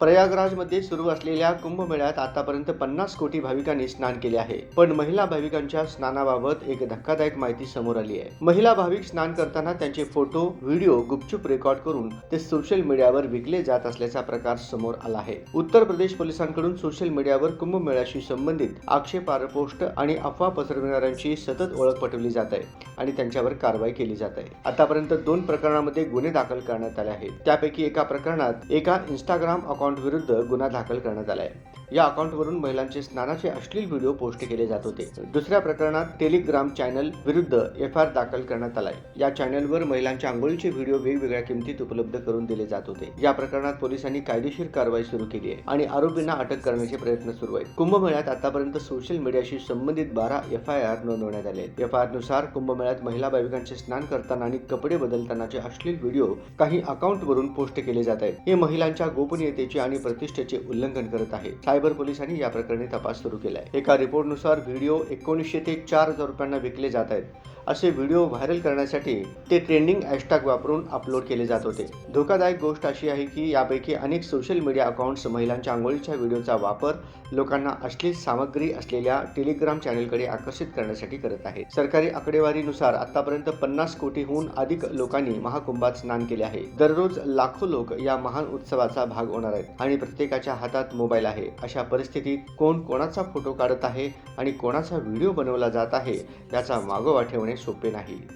प्रयागराजमध्ये सुरू असलेल्या कुंभमेळ्यात आतापर्यंत पन्नास कोटी भाविकांनी स्नान केले आहे. पण महिला भाविकांच्या स्नानाबाबत एक धक्कादायक माहिती समोर आली आहे. महिला भाविक स्नान करताना त्यांचे फोटो व्हिडिओ गुपचूप रेकॉर्ड करून ते सोशल मीडियावर विकले जात असल्याचा प्रकार समोर आला आहे. उत्तर प्रदेश पोलिसांकडून सोशल मीडियावर कुंभमेळ्याशी संबंधित आक्षेपार्ह पोस्ट आणि अफवा पसरविणाऱ्यांची सतत ओळख पटवली जात आहे आणि त्यांच्यावर कारवाई केली जात आहे. आतापर्यंत दोन प्रकरणांमध्ये गुन्हे दाखल करण्यात आले आहेत. त्यापैकी एका प्रकरणात एका इंस्टाग्राम अकाउंट अकाउंटविरुद्ध गुन्हा दाखल करण्यात आला आहे या अकाउंटवरून महिलांचे स्नानाचे अश्लील व्हिडिओ पोस्ट केले जात होते. दुसऱ्या प्रकरणात टेलिग्राम चॅनल विरुद्ध एफ आर दाखल करण्यात आलाय. या चॅनलवर महिलांच्या आंघोळीचे व्हिडिओ वेगवेगळ्या किमतीत उपलब्ध करून दिले जात होते. या प्रकरणात पोलिसांनी कायदेशीर कारवाई सुरू केली आहे आणि आरोपींना अटक करण्याचे प्रयत्न सुरू आहेत. कुंभमेळ्यात आतापर्यंत सोशल मीडियाशी संबंधित बारा एफ आय आर नोंदवण्यात आले एफ आय आरनुसार कुंभमेळ्यात महिला भाविकांचे स्नान करताना आणि कपडे बदलतानाचे अश्लील व्हिडिओ काही अकाउंटवरून पोस्ट केले जात आहेत. हे महिलांच्या गोपनीयतेचे आणि प्रतिष्ठेचे उल्लंघन करत आहे. सायबर पोलिसांनी या प्रकरणी तपास सुरू केलाय. एका रिपोर्टनुसार व्हिडिओ एकोणीसशे ते चार हजार रुपयांना विकले जात आहेत. असे व्हिडिओ व्हायरल करण्यासाठी ते ट्रेंडिंग हॅशटॅग वापरून अपलोड केले जात होते. धोकादायक गोष्ट अशी आहे की यापैकी अनेक सोशल मीडिया अकाउंट्स महिलांच्या आंघोळीच्या व्हिडिओचा वापर लोकांना अश्लील सामग्री असलेल्या टेलिग्राम चॅनलकडे आकर्षित करण्यासाठी करत आहेत सरकारी आकडेवारीनुसार आतापर्यंत पन्नास कोटीहून अधिक लोकांनी महाकुंभात स्नान केले आहे. दररोज लाखो लोक या महान उत्सवाचा भाग होणार आहेत आणि प्रत्येकाच्या हातात मोबाईल आहे. अशा परिस्थितीत कोण कोणाचा फोटो काढत आहे आणि कोणाचा व्हिडिओ बनवला जात आहे याचा मागोवा ठेवणे सोपे नाही.